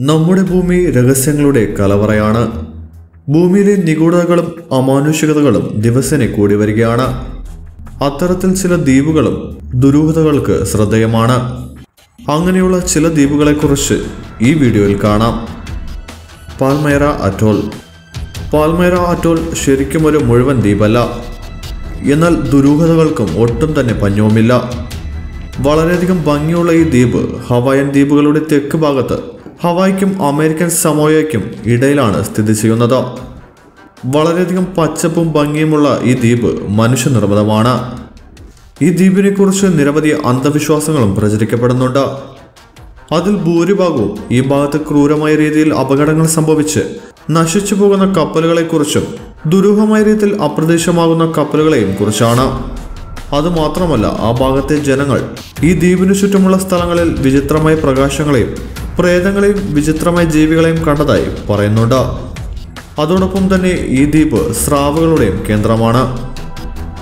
നമ്മുടെ ഭൂമി രഹസ്യങ്ങളുടെ കലവറയാണ്. ഭൂമിയിലെ നിഗൂഢതകളും അമാനുഷികതകളും ദിവസേന കൂടി വരികയാണ്. അത്തരത്തിൽ ചില ദ്വീപുകളും ദുരൂഹതകൾക്ക് ശ്രദ്ധേയമാണ്. അങ്ങനെയുള്ള ചില ദ്വീപുകളെക്കുറിച്ച് ഈ വീഡിയോയിൽ കാണാം. പാൽമൈറ അറ്റോൾ പാൽമൈറ അറ്റോൾ ശരിക്കും ഒരു മുഴുവൻ ദ്വീപല്ല. എന്നാൽ ദുരൂഹതകൾക്കും ഒട്ടും തന്നെ പഞ്ഞവുമില്ല. വളരെയധികം ഭംഗിയുള്ള ഈ ദ്വീപ് ഹവായൻ ദ്വീപുകളുടെ തെക്ക് ഭാഗത്ത് ഹവായ്ക്കും അമേരിക്കൻ സമോയയ്ക്കും ഇടയിലാണ് സ്ഥിതി ചെയ്യുന്നത്. വളരെയധികം പച്ചപ്പും ഭംഗിയുമുള്ള ഈ ദ്വീപ് മനുഷ്യനിർമ്മിതമാണ്. ഈ ദ്വീപിനെക്കുറിച്ച് നിരവധി അന്ധവിശ്വാസങ്ങളും പ്രചരിക്കപ്പെടുന്നുണ്ട്. അതിൽ ഭൂരിഭാഗവും ഈ ഭാഗത്ത് ക്രൂരമായ രീതിയിൽ അപകടങ്ങൾ സംഭവിച്ച് നശിച്ചു പോകുന്ന കപ്പലുകളെക്കുറിച്ചും ദുരൂഹമായ രീതിയിൽ അപ്രത്യക്ഷമാകുന്ന കപ്പലുകളെയും കുറിച്ചാണ്. അതുമാത്രമല്ല ആ ഭാഗത്തെ ജനങ്ങൾ ഈ ദ്വീപിനു ചുറ്റുമുള്ള സ്ഥലങ്ങളിൽ വിചിത്രമായ പ്രകാശങ്ങളെയും പ്രേതങ്ങളെയും വിചിത്രമായ ജീവികളെയും കണ്ടതായി പറയുന്നുണ്ട്. അതോടൊപ്പം തന്നെ ഈ ദ്വീപ് സ്രാവുകളുടെയും കേന്ദ്രമാണ്.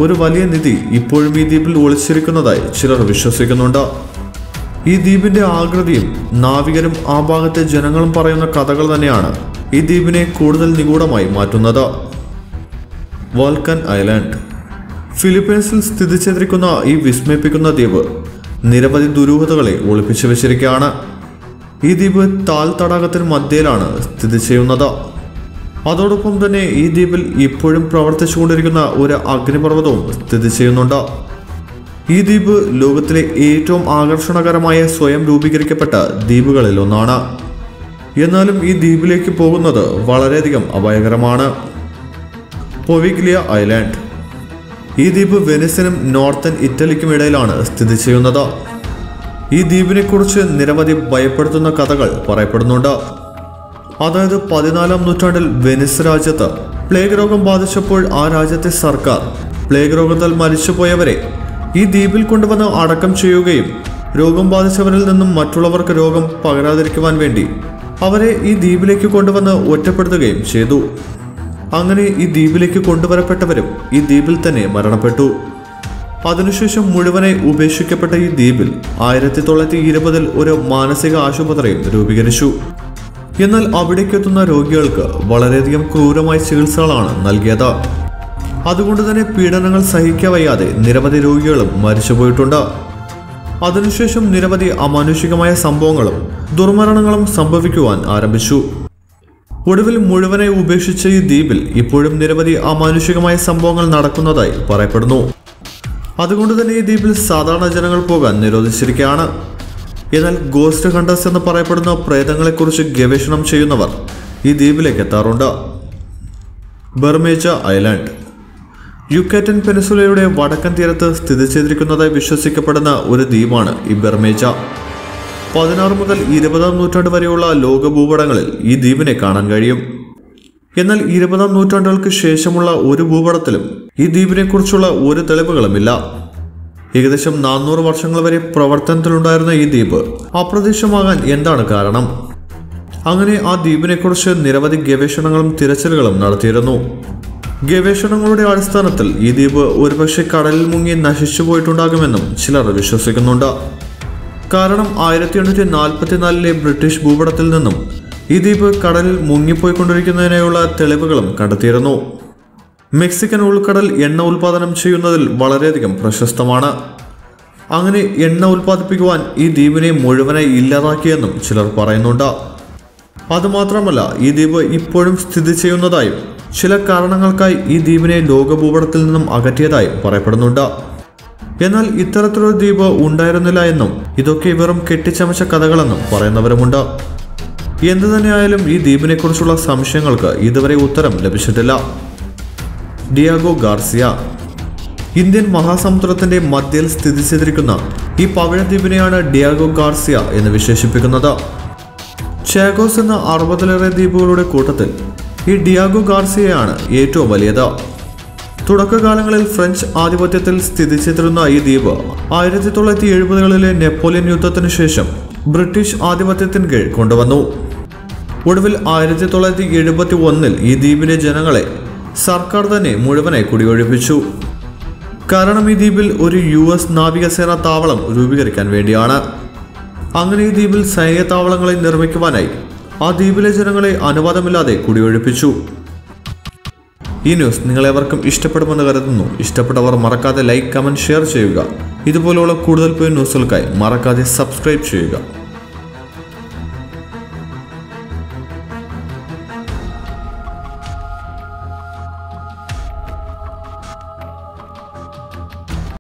ഒരു വലിയ നിധി ഇപ്പോഴും ഈ ദ്വീപിൽ ഒളിച്ചിരിക്കുന്നതായി ചിലർ വിശ്വസിക്കുന്നുണ്ട്. ഈ ദ്വീപിന്റെ ആകൃതിയും നാവികരും ആ ഭാഗത്തെ ജനങ്ങളും പറയുന്ന കഥകൾ തന്നെയാണ് ഈ ദ്വീപിനെ കൂടുതൽ നിഗൂഢമായി മാറ്റുന്നത്. Volcano island. ഫിലിപ്പീൻസിൽ സ്ഥിതി ചെയ്തിരിക്കുന്ന ഈ വിസ്മയിപ്പിക്കുന്ന ദ്വീപ് നിരവധി ദുരൂഹതകളെ ഒളിപ്പിച്ചു വെച്ചിരിക്കുകയാണ്. ഈ ദ്വീപ് താൽ തടാകത്തിന് മധ്യയിലാണ് സ്ഥിതി ചെയ്യുന്നത്. അതോടൊപ്പം തന്നെ ഈ ദ്വീപിൽ ഇപ്പോഴും പ്രവർത്തിച്ചുകൊണ്ടിരിക്കുന്ന ഒരു അഗ്നിപർവതവും സ്ഥിതി ചെയ്യുന്നുണ്ട്. ഈ ദ്വീപ് ലോകത്തിലെ ഏറ്റവും ആകർഷണകരമായ സ്വയം രൂപീകരിക്കപ്പെട്ട ദ്വീപുകളിൽ ഒന്നാണ്. എന്നാലും ഈ ദ്വീപിലേക്ക് പോകുന്നത് വളരെയധികം അപായകരമാണ്. പൊവിഗ്ലിയ ഐലാൻഡ്. ഈ ദ്വീപ് വെനിസിനും നോർത്തൻ ഇറ്റലിക്കും ഇടയിലാണ് സ്ഥിതി ചെയ്യുന്നത്. ഈ ദ്വീപിനെക്കുറിച്ച് നിരവധി ഭയപ്പെടുത്തുന്ന കഥകൾ പറയപ്പെടുന്നുണ്ട്. അതായത് പതിനാലാം നൂറ്റാണ്ടിൽ വെനിസ് രാജ്യത്ത് പ്ലേഗ് രോഗം ബാധിച്ചപ്പോൾ ആ രാജ്യത്തെ സർക്കാർ പ്ലേഗ് രോഗത്താൽ മരിച്ചുപോയവരെ ഈ ദ്വീപിൽ കൊണ്ടുവന്ന് അടക്കം ചെയ്യുകയും രോഗം ബാധിച്ചവരിൽ നിന്നും മറ്റുള്ളവർക്ക് രോഗം പകരാതിരിക്കുവാൻ വേണ്ടി അവരെ ഈ ദ്വീപിലേക്ക് കൊണ്ടുവന്ന് ഒറ്റപ്പെടുത്തുകയും ചെയ്തു. അങ്ങനെ ഈ ദ്വീപിലേക്ക് കൊണ്ടുവരപ്പെട്ടവരും ഈ ദ്വീപിൽ തന്നെ മരണപ്പെട്ടു. അതിനുശേഷം മുഴുവനായി ഉപേക്ഷിക്കപ്പെട്ട ഈ ദ്വീപിൽ ആയിരത്തി തൊള്ളായിരത്തി ഇരുപതിൽ ഒരു മാനസിക ആശുപത്രിയും രൂപീകരിച്ചു. എന്നാൽ അവിടേക്കെത്തുന്ന രോഗികൾക്ക് വളരെയധികം ക്രൂരമായ ചികിത്സകളാണ് നൽകിയത്. അതുകൊണ്ട് തന്നെ പീഡനങ്ങൾ സഹിക്കവയ്യാതെ നിരവധി രോഗികളും മരിച്ചുപോയിട്ടുണ്ട് അതിനുശേഷം നിരവധി അമാനുഷികമായ സംഭവങ്ങളും ദുർമരണങ്ങളും സംഭവിക്കുവാൻ ആരംഭിച്ചു. ഒടുവിൽ മുഴുവനായി ഉപേക്ഷിച്ച ഈ ദ്വീപിൽ ഇപ്പോഴും നിരവധി അമാനുഷികമായ സംഭവങ്ങൾ നടക്കുന്നതായി പറയപ്പെടുന്നു. അതുകൊണ്ട് തന്നെ ഈ ദ്വീപിൽ സാധാരണ ജനങ്ങൾ പോകാൻ നിരോധിച്ചിരിക്കുകയാണ്. എന്നാൽ ഗോസ്റ്റ് ഹണ്ടേഴ്സ് എന്ന് പറയപ്പെടുന്ന പ്രേതങ്ങളെക്കുറിച്ച് ഗവേഷണം ചെയ്യുന്നവർ ഈ ദ്വീപിലേക്ക് എത്താറുണ്ട്. ബർമേജ ഐലാൻഡ് യുക്കേറ്റൻ പെനിസുലയുടെ വടക്കൻ തീരത്ത് സ്ഥിതി ചെയ്തിരിക്കുന്നതായി വിശ്വസിക്കപ്പെടുന്ന ഒരു ദ്വീപാണ് ഈ ബർമേജ പതിനാറ് മുതൽ ഇരുപതാം നൂറ്റാണ്ട് വരെയുള്ള ലോക ഭൂപടങ്ങളിൽ ഈ ദ്വീപിനെ കാണാൻ കഴിയും. എന്നാൽ ഇരുപതാം നൂറ്റാണ്ടുകൾക്ക് ശേഷമുള്ള ഒരു ഭൂപടത്തിലും ഈ ദ്വീപിനെക്കുറിച്ചുള്ള ഒരു തെളിവുകളുമില്ല. ഏകദേശം നാനൂറ് വർഷങ്ങൾ വരെ പ്രവർത്തനത്തിലുണ്ടായിരുന്ന ഈ ദ്വീപ് അപ്രത്യക്ഷമാകാൻ എന്താണ് കാരണം? അങ്ങനെ ആ ദ്വീപിനെക്കുറിച്ച് നിരവധി ഗവേഷണങ്ങളും തിരച്ചിലുകളും നടത്തിയിരുന്നു. ഗവേഷണങ്ങളുടെ അടിസ്ഥാനത്തിൽ ഈ ദ്വീപ് ഒരുപക്ഷെ കടലിൽ മുങ്ങി നശിച്ചു പോയിട്ടുണ്ടാകുമെന്നും ചിലർ വിശ്വസിക്കുന്നുണ്ട്. കാരണം ആയിരത്തി എണ്ണൂറ്റി നാൽപ്പത്തിനാലിലെ ബ്രിട്ടീഷ് ഭൂപടത്തിൽ നിന്നും ഈ ദ്വീപ് കടലിൽ മുങ്ങിപ്പോയിക്കൊണ്ടിരിക്കുന്നതിനെയുള്ള തെളിവുകളും കണ്ടെത്തിയിരുന്നു. മെക്സിക്കൻ ഉൾക്കടൽ എണ്ണ ഉൽപാദനം ചെയ്യുന്നതിൽ വളരെയധികം പ്രശസ്തമാണ്. അങ്ങനെ എണ്ണ ഉൽപ്പാദിപ്പിക്കുവാൻ ഈ ദ്വീപിനെ മുഴുവനായി ഇല്ലാതാക്കിയെന്നും ചിലർ പറയുന്നുണ്ട്. അതുമാത്രമല്ല ഈ ദ്വീപ് ഇപ്പോഴും സ്ഥിതി ചെയ്യുന്നതായും ചില കാരണങ്ങൾക്കായി ഈ ദ്വീപിനെ ലോകഭൂപടത്തിൽ നിന്നും അകറ്റിയതായും പറയപ്പെടുന്നുണ്ട്. എന്നാൽ ഇത്തരത്തിലൊരു ദ്വീപ് ഉണ്ടായിരുന്നില്ല എന്നും ഇതൊക്കെ വെറും കെട്ടിച്ചമച്ച കഥകളെന്നും പറയുന്നവരുമുണ്ട്. എന്തു തന്നെയായാലും ഈ ദ്വീപിനെക്കുറിച്ചുള്ള സംശയങ്ങൾക്ക് ഇതുവരെ ഉത്തരം ലഭിച്ചിട്ടില്ല. Diego Garcia. ഇന്ത്യൻ മഹാസമുദ്രത്തിന്റെ മധ്യയിൽ സ്ഥിതി ചെയ്തിരിക്കുന്ന ഈ പവിഴദ്വീപിനെയാണ് ഡിയാഗോ ഗാർസിയ എന്ന് വിശേഷിപ്പിക്കുന്നത്. ചേഗോസ് എന്ന അറുപതിലേറെ ദ്വീപുകളുടെ കൂട്ടത്തിൽ ഈ ഡിയാഗോ ഗാർസിയയാണ് ഏറ്റവും വലിയത്. തുടക്കകാലങ്ങളിൽ ഫ്രഞ്ച് ആധിപത്യത്തിൽ സ്ഥിതി ചെയ്തിരുന്ന ഈ ദ്വീപ് ആയിരത്തി തൊള്ളായിരത്തി എഴുപതുകളിലെ നെപ്പോളിയൻ യുദ്ധത്തിനു ശേഷം ബ്രിട്ടീഷ് ആധിപത്യത്തിന് കീഴ് കൊണ്ടുവന്നു. ഒടുവിൽ ആയിരത്തി തൊള്ളായിരത്തി എഴുപത്തി ഒന്നിൽ ഈ ദ്വീപിലെ ജനങ്ങളെ സർക്കാർ തന്നെ മുഴുവനായി കുടിയൊഴിപ്പിച്ചു. കാരണം ഈ ദ്വീപിൽ ഒരു യു എസ് നാവികസേന താവളം രൂപീകരിക്കാൻ വേണ്ടിയാണ്. അങ്ങനെ ഈ ദ്വീപിൽ സൈനിക താവളങ്ങളെ നിർമ്മിക്കുവാനായി ആ ദ്വീപിലെ ജനങ്ങളെ അനുവാദമില്ലാതെ കുടിയൊഴിപ്പിച്ചു. ഈ ന്യൂസ് നിങ്ങളെവർക്കും ഇഷ്ടപ്പെടുമെന്ന് കരുതുന്നു. ഇഷ്ടപ്പെട്ടവർ മറക്കാതെ ലൈക്ക് കമന്റ് ഷെയർ ചെയ്യുക. ഇതുപോലുള്ള കൂടുതൽ പേര് ന്യൂസുകൾക്കായി മറക്കാതെ സബ്സ്ക്രൈബ് ചെയ്യുക.